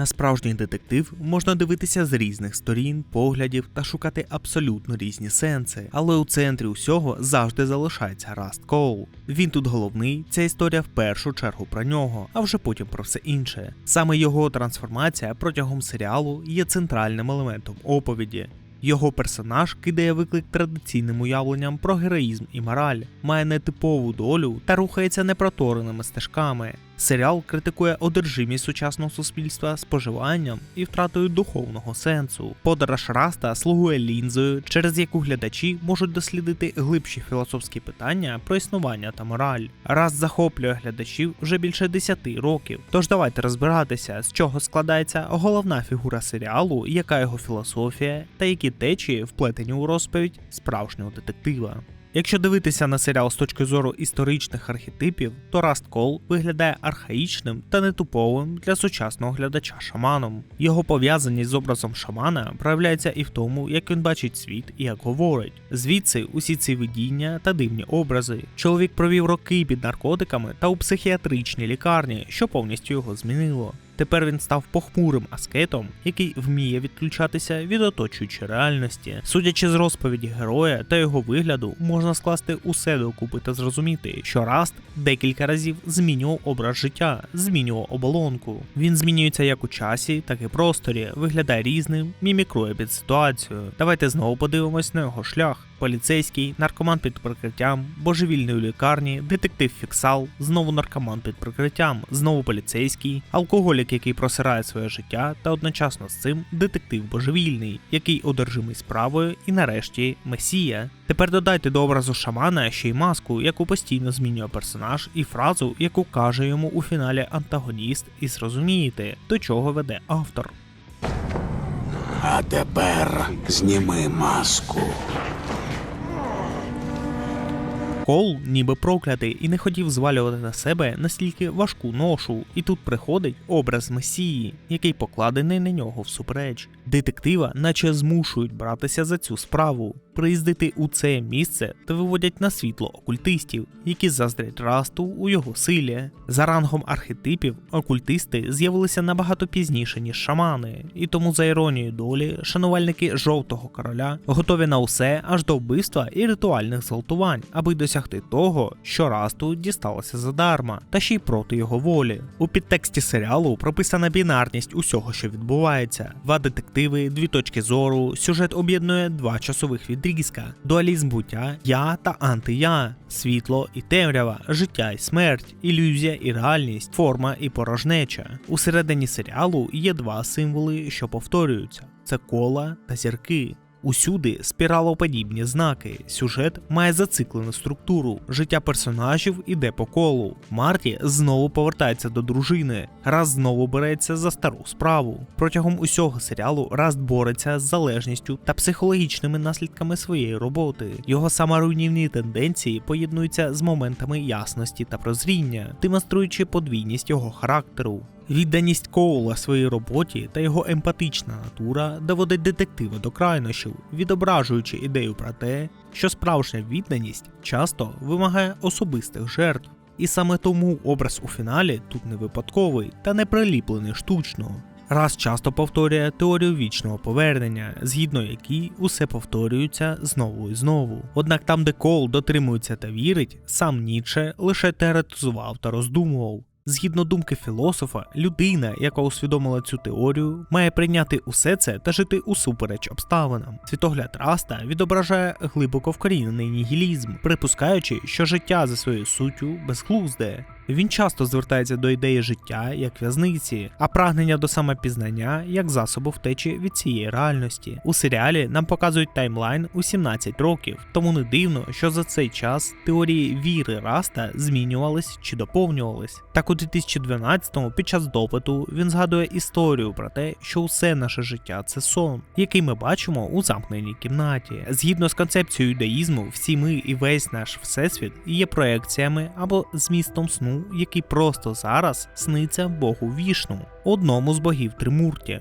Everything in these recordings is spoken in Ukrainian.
На справжній детектив можна дивитися з різних сторін, поглядів та шукати абсолютно різні сенси, але у центрі усього завжди залишається Раст Коул. Він тут головний, ця історія в першу чергу про нього, а вже потім про все інше. Саме його трансформація протягом серіалу є центральним елементом оповіді. Його персонаж кидає виклик традиційним уявленням про героїзм і мораль, має нетипову долю та рухається непротореними стежками. Серіал критикує одержимість сучасного суспільства споживанням і втратою духовного сенсу. Подорож Раста слугує лінзою, через яку глядачі можуть дослідити глибші філософські питання про існування та мораль. Раст захоплює глядачів вже більше 10 років. Тож давайте розбиратися, з чого складається головна фігура серіалу, яка його філософія та які течії вплетені у розповідь справжнього детектива. Якщо дивитися на серіал з точки зору історичних архетипів, то Раст Кол виглядає архаїчним та нетуповим для сучасного глядача шаманом. Його пов'язаність з образом шамана проявляється і в тому, як він бачить світ і як говорить. Звідси усі ці видіння та дивні образи. Чоловік провів роки під наркотиками та у психіатричній лікарні, що повністю його змінило. Тепер він став похмурим аскетом, який вміє відключатися від оточуючої реальності. Судячи з розповіді героя та його вигляду, можна скласти усе докупи та зрозуміти, що Раст декілька разів змінював образ життя, змінював оболонку. Він змінюється як у часі, так і просторі, виглядає різним, мімікрує під ситуацію. Давайте знову подивимось на його шлях. Поліцейський, наркоман під прикриттям, божевільний у лікарні, детектив фіксал, знову наркоман під прикриттям, знову поліцейський, алкоголік, який просирає своє життя, та одночасно з цим детектив божевільний, який одержимий справою, і нарешті месія. Тепер додайте до образу шамана ще й маску, яку постійно змінює персонаж, і фразу, яку каже йому у фіналі антагоніст, і зрозумієте, до чого веде автор. А тепер зніми маску. Кол ніби проклятий і не хотів звалювати на себе настільки важку ношу, і тут приходить образ месії, який покладений на нього всупереч. Детектива, наче змушують братися за цю справу, приїздити у це місце та виводять на світло окультистів, які заздрять расту у його силі. За рангом архетипів окультисти з'явилися набагато пізніше, ніж шамани, і тому за іронією долі шанувальники жовтого короля готові на усе аж до вбивства і ритуальних зґвалтувань, аби досягти того, що расту дісталося задарма, та ще й проти його волі. У підтексті серіалу прописана бінарність усього, що відбувається: два детективи, дві точки зору, сюжет об'єднує два часових відрізка, дуалізм буття, я та антия, світло і темрява, життя і смерть, ілюзія і реальність, форма і порожнеча. У середині серіалу є два символи, що повторюються: це кола та зірки. Усюди спіралоподібні знаки. Сюжет має зациклену структуру. Життя персонажів іде по колу. Марті знову повертається до дружини. Раз знову береться за стару справу. Протягом усього серіалу Раст бореться з залежністю та психологічними наслідками своєї роботи. Його саморуйнівні тенденції поєднуються з моментами ясності та прозріння, демонструючи подвійність його характеру. Відданість Коула своїй роботі та його емпатична натура доводить детектива до крайнощів, відображуючи ідею про те, що справжня відданість часто вимагає особистих жертв. І саме тому образ у фіналі тут не випадковий та не приліплений штучно. Раз часто повторює теорію вічного повернення, згідно якій усе повторюється знову і знову. Однак там, де Коул дотримується та вірить, сам Ніче лише теоретизував та роздумував. Згідно думки філософа, людина, яка усвідомила цю теорію, має прийняти усе це та жити усупереч обставинам. Світогляд Раста відображає глибоко вкорінений нігілізм, припускаючи, що життя за своєю суттю безглузде. Він часто звертається до ідеї життя як в'язниці, а прагнення до самопізнання як засобу втечі від цієї реальності. У серіалі нам показують таймлайн у 17 років, тому не дивно, що за цей час теорії віри Раста змінювались чи доповнювались. Так у 2012-му під час допиту він згадує історію про те, що усе наше життя це сон, який ми бачимо у замкненій кімнаті. Згідно з концепцією юдаїзму, всі ми і весь наш всесвіт є проекціями або змістом сну який просто зараз сниться Богу вішну, одному з богів Тримурті.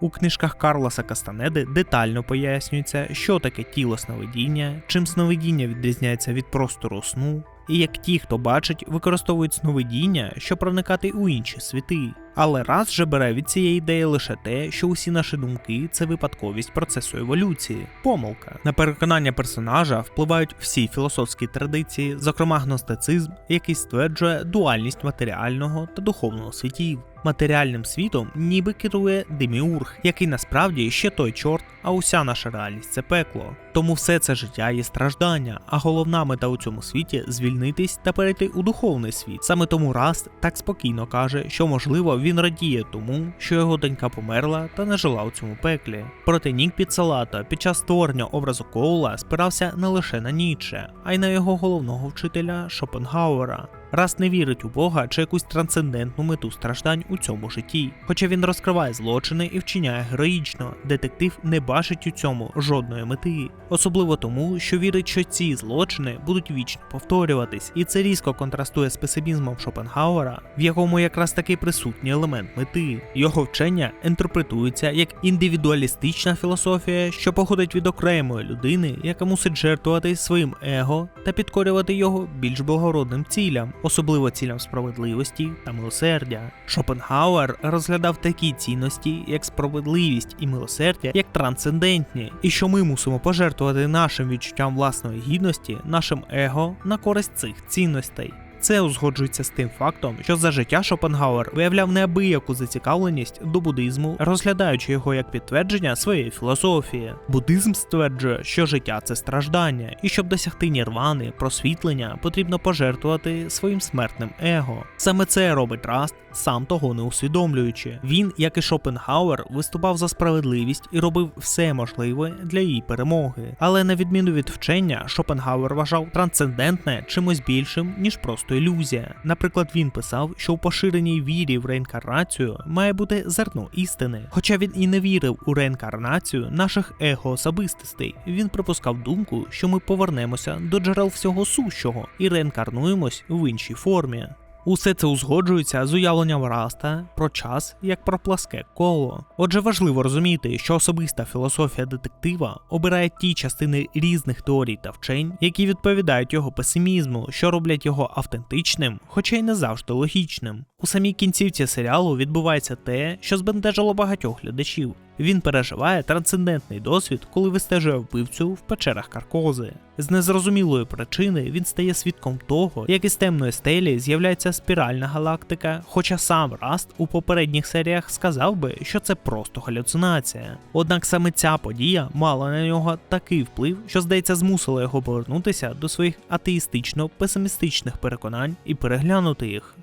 У книжках Карлоса Кастанеди детально пояснюється, що таке тіло сновидіння, чим сновидіння відрізняється від простору сну, і як ті, хто бачить, використовують сновидіння, щоб проникати у інші світи. Але раз же бере від цієї ідеї лише те, що усі наші думки це випадковість процесу еволюції, помилка. На переконання персонажа впливають всі філософські традиції, зокрема гностицизм, який стверджує дуальність матеріального та духовного світів. Матеріальним світом ніби керує деміург, який насправді ще той чорт, а уся наша реальність це пекло. Тому все це життя є страждання, а головна мета у цьому світі звільнитись та перейти у духовний світ. Саме тому Раст так спокійно каже, що можливо він радіє тому, що його донька померла та не жила у цьому пеклі. Проте Нік Піцелата під час створення образу Коула спирався не лише на Ніче, а й на його головного вчителя Шопенгауера. Раз не вірить у Бога чи якусь трансцендентну мету страждань у цьому житті. Хоча він розкриває злочини і вчиняє героїчно, детектив не бачить у цьому жодної мети, особливо тому, що вірить, що ці злочини будуть вічно повторюватись, і це різко контрастує з песимізмом Шопенгауера, в якому якраз таки присутній елемент мети. Його вчення інтерпретується як індивідуалістична філософія, що походить від окремої людини, яка мусить жертвувати своїм его та підкорювати його більш благородним цілям особливо цілям справедливості та милосердя. Шопенгауер розглядав такі цінності, як справедливість і милосердя, як трансцендентні, і що ми мусимо пожертвувати нашим відчуттям власної гідності, нашим его на користь цих цінностей. Це узгоджується з тим фактом, що за життя Шопенгауер виявляв неабияку зацікавленість до буддизму, розглядаючи його як підтвердження своєї філософії. Буддизм стверджує, що життя це страждання, і щоб досягти нірвани, просвітлення, потрібно пожертвувати своїм смертним его. Саме це робить Раст, сам того не усвідомлюючи. Він, як і Шопенгауер, виступав за справедливість і робив все можливе для її перемоги. Але на відміну від вчення, Шопенгауер вважав трансцендентне чимось більшим, ніж просто ілюзія. Наприклад, він писав, що у поширеній вірі в реінкарнацію має бути зерно істини. Хоча він і не вірив у реінкарнацію наших его-особистостей, він припускав думку, що ми повернемося до джерел всього сущого і реінкарнуємось в іншій формі. Усе це узгоджується з уявленням Раста про час як про пласке коло. Отже, важливо розуміти, що особиста філософія детектива обирає ті частини різних теорій та вчень, які відповідають його песимізму, що роблять його автентичним, хоча й не завжди логічним. У самій кінцівці серіалу відбувається те, що збентежило багатьох глядачів. Він переживає трансцендентний досвід, коли вистежує вбивцю в печерах Каркози. З незрозумілої причини він стає свідком того, як із темної стелі з'являється спіральна галактика, хоча сам Раст у попередніх серіях сказав би, що це просто галюцинація. Однак саме ця подія мала на нього такий вплив, що здається змусила його повернутися до своїх атеїстично-песимістичних переконань і переглянути їх.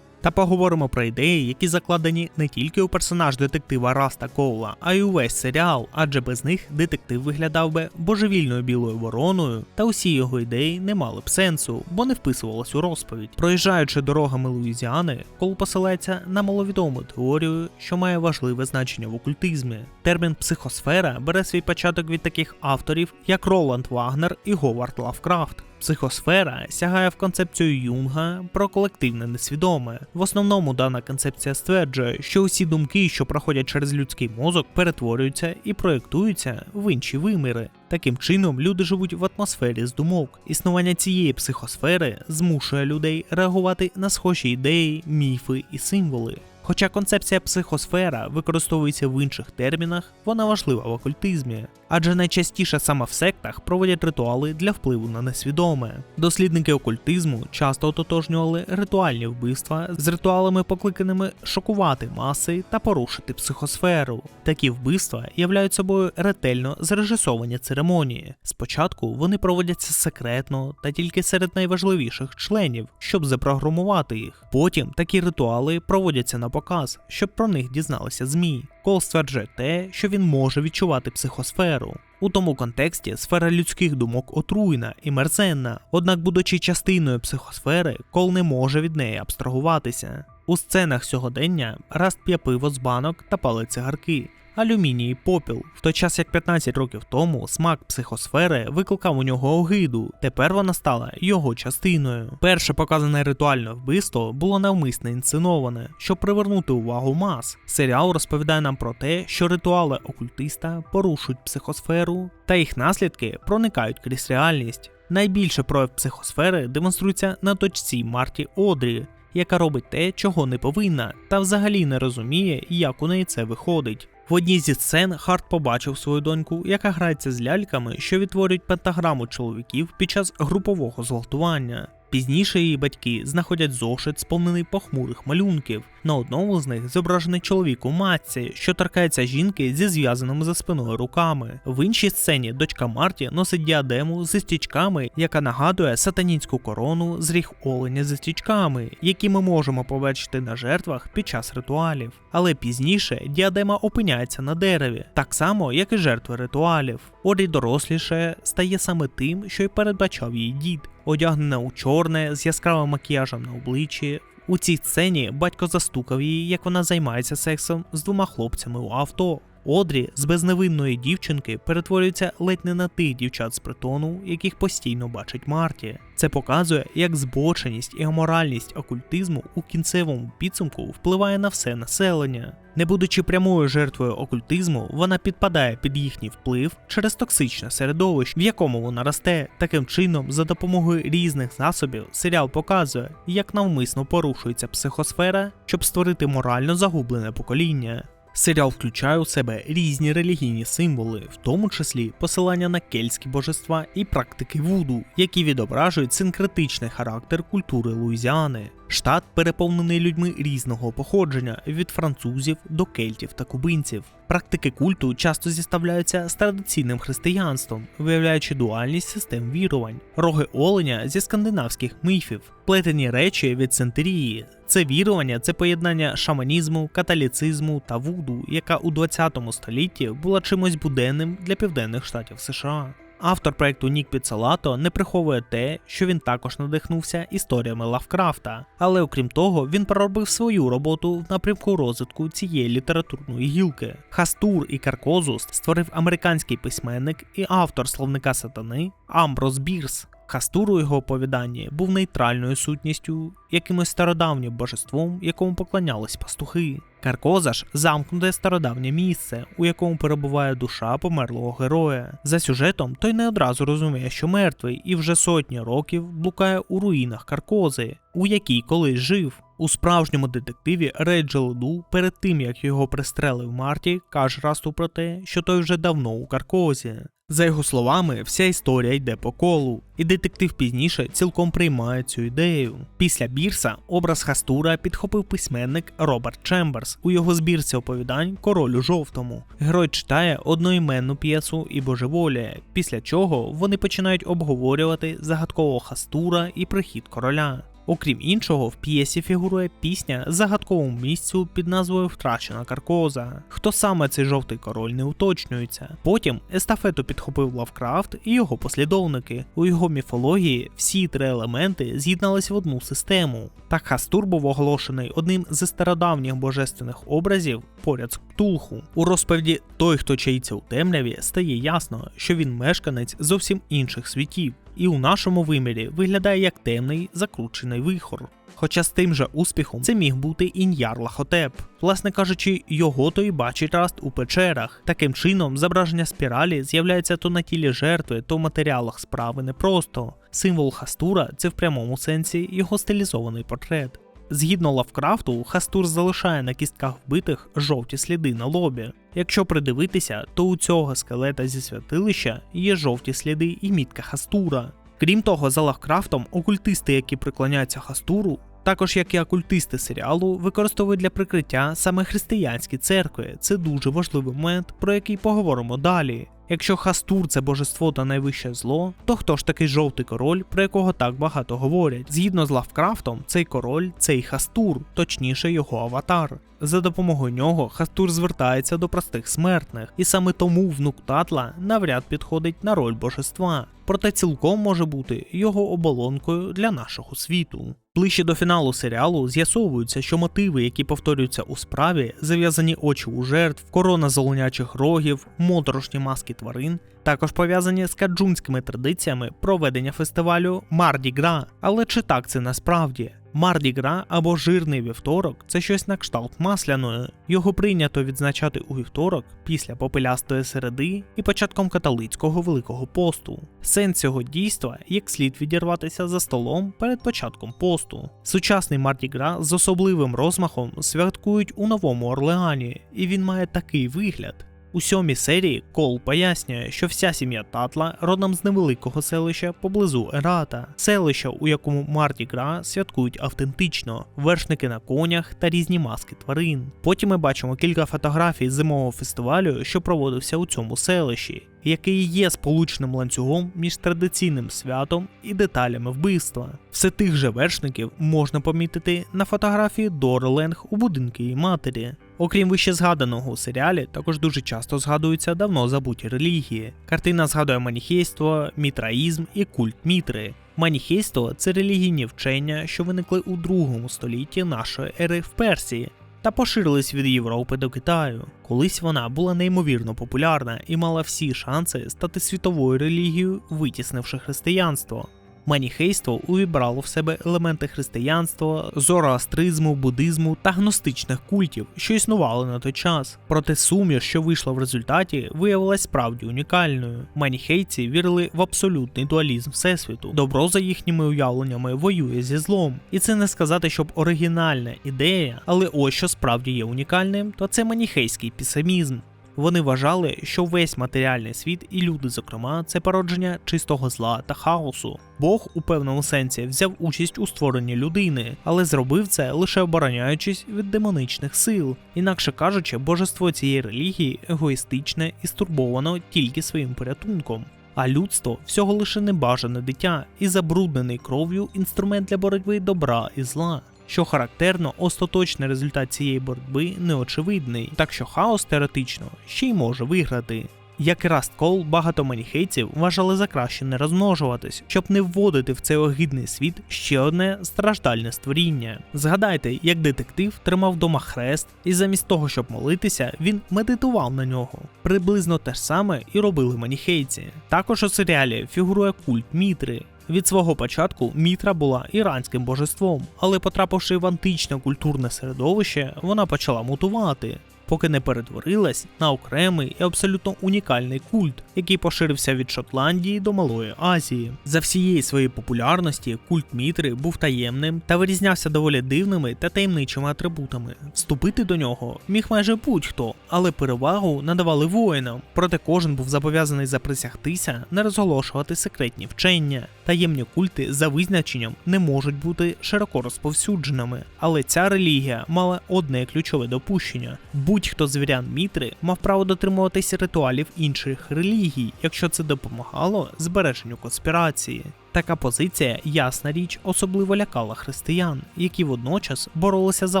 Та поговоримо про ідеї, які закладені не тільки у персонаж детектива Раста Коула, а й увесь серіал, адже без них детектив виглядав би божевільною білою вороною, та усі його ідеї не мали б сенсу, бо не вписувалось у розповідь. Проїжджаючи дорогами Луїзіани, Кол посилається на маловідому теорію, що має важливе значення в окультизмі. Термін психосфера бере свій початок від таких авторів, як Роланд Вагнер і Говард Лавкрафт. Психосфера сягає в концепцію Юнга про колективне несвідоме. В основному дана концепція стверджує, що усі думки, що проходять через людський мозок, перетворюються і проєктуються в інші виміри. Таким чином, люди живуть в атмосфері з думок. Існування цієї психосфери змушує людей реагувати на схожі ідеї, міфи і символи. Хоча концепція психосфера використовується в інших термінах, вона важлива в окультизмі, адже найчастіше саме в сектах проводять ритуали для впливу на несвідоме. Дослідники окультизму часто ототожнювали ритуальні вбивства з ритуалами, покликаними шокувати маси та порушити психосферу. Такі вбивства являють собою ретельно зрежисовані церемонії. Спочатку вони проводяться секретно та тільки серед найважливіших членів, щоб запрограмувати їх. Потім такі ритуали проводяться на показ, щоб про них дізналися ЗМІ. Кол стверджує те, що він може відчувати психосферу. У тому контексті сфера людських думок отруйна і мерзенна, однак, будучи частиною психосфери, Кол не може від неї абстрагуватися. У сценах сьогодення Раст п'є пиво з банок та палить цигарки. Алюміній попіл, в той час як 15 років тому смак психосфери викликав у нього огиду, тепер вона стала його частиною. Перше показане ритуальне вбивство було навмисне інсценоване, щоб привернути увагу мас. Серіал розповідає нам про те, що ритуали окультиста порушують психосферу, та їх наслідки проникають крізь реальність. Найбільше прояв психосфери демонструється на дочці Марті Одрі, яка робить те, чого не повинна, та взагалі не розуміє, як у неї це виходить. В одній зі сцен Харт побачив свою доньку, яка грається з ляльками, що відтворюють пентаграму чоловіків під час групового зґвалтування. Пізніше її батьки знаходять зошит, сповнений похмурих малюнків. На одному з них зображений чоловік у матці, що торкається жінки зі зв'язаними за спиною руками. В іншій сцені дочка Марті носить діадему зі стічками, яка нагадує сатанінську корону з ріг оленя зі стічками, які ми можемо побачити на жертвах під час ритуалів. Але пізніше діадема опиняється на дереві, так само як і жертви ритуалів. Орі доросліше стає саме тим, що й передбачав її дід, одягнена у чорне з яскравим макіяжем на обличчі. У цій сцені батько застукав її, як вона займається сексом з двома хлопцями у авто. Одрі з безневинної дівчинки перетворюється ледь не на тих дівчат з притону, яких постійно бачить Марті. Це показує, як збоченість і аморальність окультизму у кінцевому підсумку впливає на все населення. Не будучи прямою жертвою окультизму, вона підпадає під їхній вплив через токсичне середовище, в якому вона росте. Таким чином, за допомогою різних засобів, серіал показує, як навмисно порушується психосфера, щоб створити морально загублене покоління. Серіал включає у себе різні релігійні символи, в тому числі посилання на кельтські божества і практики вуду, які відображують синкретичний характер культури Луїзіани. Штат переповнений людьми різного походження від французів до кельтів та кубинців. Практики культу часто зіставляються з традиційним християнством, виявляючи дуальність систем вірувань, роги оленя зі скандинавських міфів, плетені речі від сентерії. Це вірування, це поєднання шаманізму, католіцизму та вуду, яка у 20 столітті була чимось буденним для південних штатів США. Автор проекту Нік Піцалато не приховує те, що він також надихнувся історіями Лавкрафта, але окрім того, він проробив свою роботу в напрямку розвитку цієї літературної гілки. Хастур і Каркозус створив американський письменник і автор словника сатани Амброс Бірс. Хастур у його оповіданні був нейтральною сутністю, якимось стародавнім божеством, якому поклонялись пастухи. Каркоза ж замкнуте стародавнє місце, у якому перебуває душа померлого героя. За сюжетом той не одразу розуміє, що мертвий, і вже сотні років блукає у руїнах Каркози, у якій колись жив. У справжньому детективі Реджел Ду, перед тим як його пристрелив Марті, каже Расту про те, що той вже давно у Каркозі. За його словами, вся історія йде по колу, і детектив пізніше цілком приймає цю ідею. Після Бірса образ Хастура підхопив письменник Роберт Чемберс у його збірці оповідань Король у жовтому. Герой читає одноіменну п'єсу і божеволіє, після чого вони починають обговорювати загадкового Хастура і прихід короля. Окрім іншого, в п'єсі фігурує пісня загадковому місцю під назвою Втрачена Каркоза. Хто саме цей жовтий король не уточнюється. Потім естафету підхопив Лавкрафт і його послідовники. У його міфології всі три елементи з'єднались в одну систему. Так Хастур був оголошений одним з стародавніх божественних образів поряд з Ктулху. У розповіді Той, хто чаїться у темряві, стає ясно, що він мешканець зовсім інших світів і у нашому вимірі виглядає як темний закручений вихор. Хоча з тим же успіхом це міг бути ін'яр Лахотеп. Власне кажучи, його то й бачить Раст у печерах. Таким чином, зображення спіралі з'являється то на тілі жертви, то в матеріалах справи непросто. Символ Хастура це в прямому сенсі його стилізований портрет. Згідно Лавкрафту, Хастур залишає на кістках вбитих жовті сліди на лобі. Якщо придивитися, то у цього скелета зі святилища є жовті сліди і мітка Хастура. Крім того, за Лавкрафтом, окультисти, які приклоняються Хастуру, також як і окультисти серіалу, використовують для прикриття саме християнські церкви. Це дуже важливий момент, про який поговоримо далі. Якщо Хастур це божество та найвище зло, то хто ж такий жовтий король, про якого так багато говорять? Згідно з Лавкрафтом, цей король цей Хастур, точніше його аватар. За допомогою нього Хастур звертається до простих смертних, і саме тому внук Татла навряд підходить на роль божества, проте цілком може бути його оболонкою для нашого світу. Ближче до фіналу серіалу з'ясовується, що мотиви, які повторюються у справі, зав'язані очі у жертв, корона золонячих рогів, моторошні маски тварин, також пов'язані з каджунськими традиціями проведення фестивалю Марді Гра. Але чи так це насправді? Марді Гра або жирний вівторок це щось на кшталт масляної. Його прийнято відзначати у вівторок після попелястої середи і початком католицького великого посту. Сенс цього дійства як слід відірватися за столом перед початком посту. Сучасний Марді Гра з особливим розмахом святкують у Новому Орлеані, і він має такий вигляд. У сьомій серії Кол пояснює, що вся сім'я Татла родом з невеликого селища поблизу Ерата, селища, у якому Марді Гра святкують автентично, вершники на конях та різні маски тварин. Потім ми бачимо кілька фотографій зимового фестивалю, що проводився у цьому селищі, який є сполучним ланцюгом між традиційним святом і деталями вбивства. Все тих же вершників можна помітити на фотографії Дори Ленг у будинку її матері. Окрім вище згаданого у серіалі, також дуже часто згадуються давно забуті релігії. Картина згадує маніхейство, мітраїзм і культ мітри. Маніхейство це релігійні вчення, що виникли у другому столітті нашої ери в Персії. Та поширились від Європи до Китаю. Колись вона була неймовірно популярна і мала всі шанси стати світовою релігією, витіснивши християнство. Маніхейство увібрало в себе елементи християнства, зороастризму, буддизму та гностичних культів, що існували на той час. Проте суміш, що вийшла в результаті, виявилась справді унікальною. Маніхейці вірили в абсолютний дуалізм всесвіту. Добро за їхніми уявленнями воює зі злом. І це не сказати, щоб оригінальна ідея, але ось що справді є унікальним, то це маніхейський пісамізм. Вони вважали, що весь матеріальний світ і люди, зокрема, це породження чистого зла та хаосу. Бог у певному сенсі взяв участь у створенні людини, але зробив це лише обороняючись від демоничних сил. Інакше кажучи, божество цієї релігії егоїстичне і стурбовано тільки своїм порятунком. А людство всього лише небажане дитя і забруднений кров'ю інструмент для боротьби добра і зла. Що характерно, остаточний результат цієї боротьби неочевидний, так що хаос теоретично ще й може виграти. Як і Раст Кол, багато маніхейців вважали за краще не розмножуватись, щоб не вводити в цей огидний світ ще одне страждальне створіння. Згадайте, як детектив тримав вдома хрест, і замість того, щоб молитися, він медитував на нього. Приблизно те ж саме і робили маніхейці. Також у серіалі фігурує культ Мітри. Від свого початку Мітра була іранським божеством, але потрапивши в античне культурне середовище, вона почала мутувати, поки не перетворилась на окремий і абсолютно унікальний культ, який поширився від Шотландії до Малої Азії. За всієї своєї популярності культ Мітри був таємним та вирізнявся доволі дивними та таємничими атрибутами. Вступити до нього міг майже будь-хто, але перевагу надавали воїнам, проте кожен був зобов'язаний заприсягтися не розголошувати секретні вчення. Таємні культи за визначенням не можуть бути широко розповсюдженими, але ця релігія мала одне ключове допущення: будь-хто з вірян Мітри мав право дотримуватися ритуалів інших релігій, якщо це допомагало збереженню конспірації. Така позиція, ясна річ, особливо лякала християн, які водночас боролися за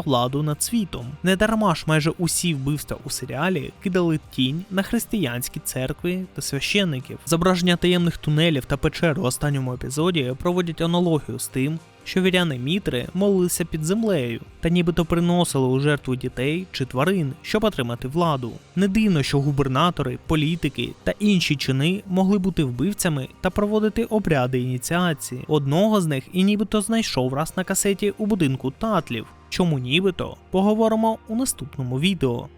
владу над світом. Недарма ж майже усі вбивства у серіалі кидали тінь на християнські церкви та священників. Зображення таємних тунелів та печер у останньому епізоді проводять аналогію з тим, що віряни Мітри молилися під землею та нібито приносили у жертву дітей чи тварин, щоб отримати владу. Не дивно, що губернатори, політики та інші чини могли бути вбивцями та проводити обряди ініціації. Одного з них і нібито знайшов раз на касеті у будинку татлів. Чому нібито поговоримо у наступному відео.